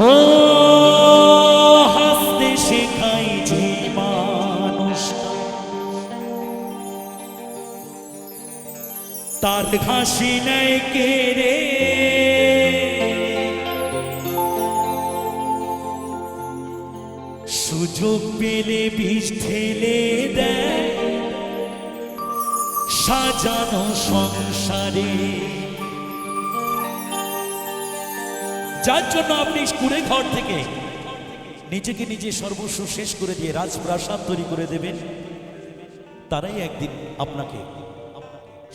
ও হাসতে শেখাই যে মানুষটা তার হাসি নেয় কেড়ে সুযোগ পেলে বিষ ঠেলে দেয়। সাজানো সংসারে যার জন্য আপনি স্কুলে ঘর থেকে নিজেকে নিজে সর্বস্ব শেষ করে দিয়ে রাজপ্রাসাদ তৈরি করে দেবেন, তারাই একদিন আপনাকে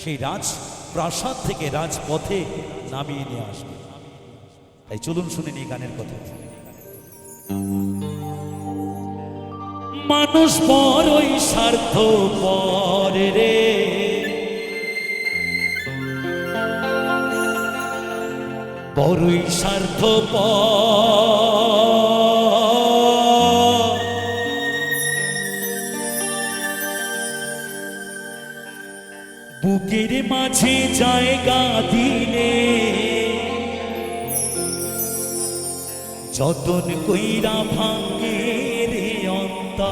সেই রাজ প্রাসাদ থেকে রাজপথে নামিয়ে নিয়ে আসবে। তাই চলুন শুনে নিই গানের কথা। মানুষ বড়ই স্বার্থ পরে রে। বড়ই স্বার্থ বুকের মাঝে জায়গা দিলে যতন কইরা ভাঙ্গে রে অন্তা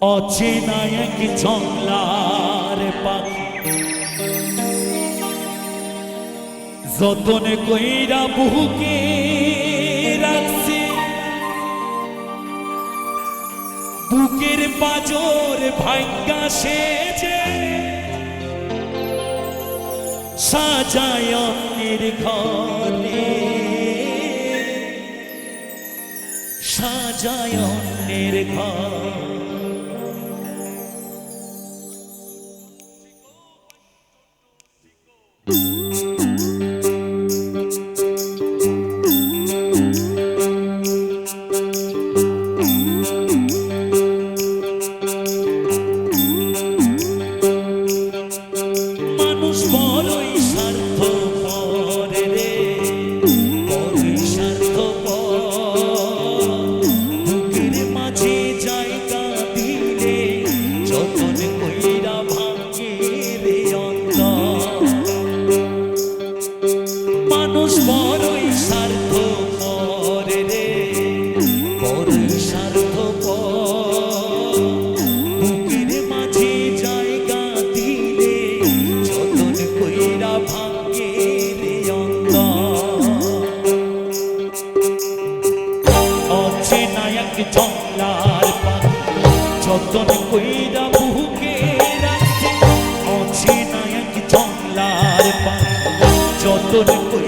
অচেনা এক জংলার পাখি। যতন কইরা বুকে রাখছে, বুকের পাজর ভাঙ্গা সেজে সাজায় অন্যের ঘরে। সাজায় অন্যের ঘর। যতন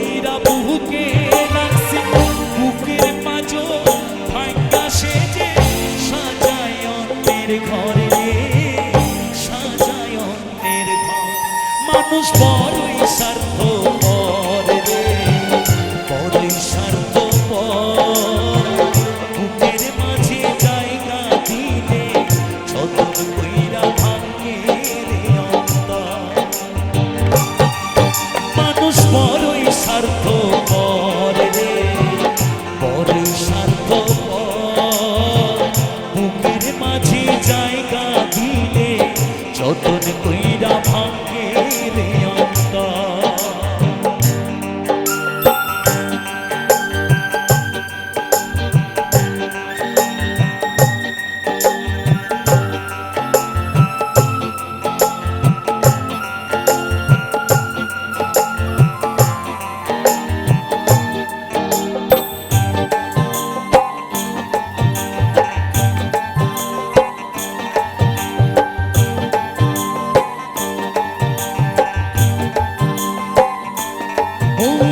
কইরা বুকে Oh.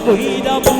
যতন কইরা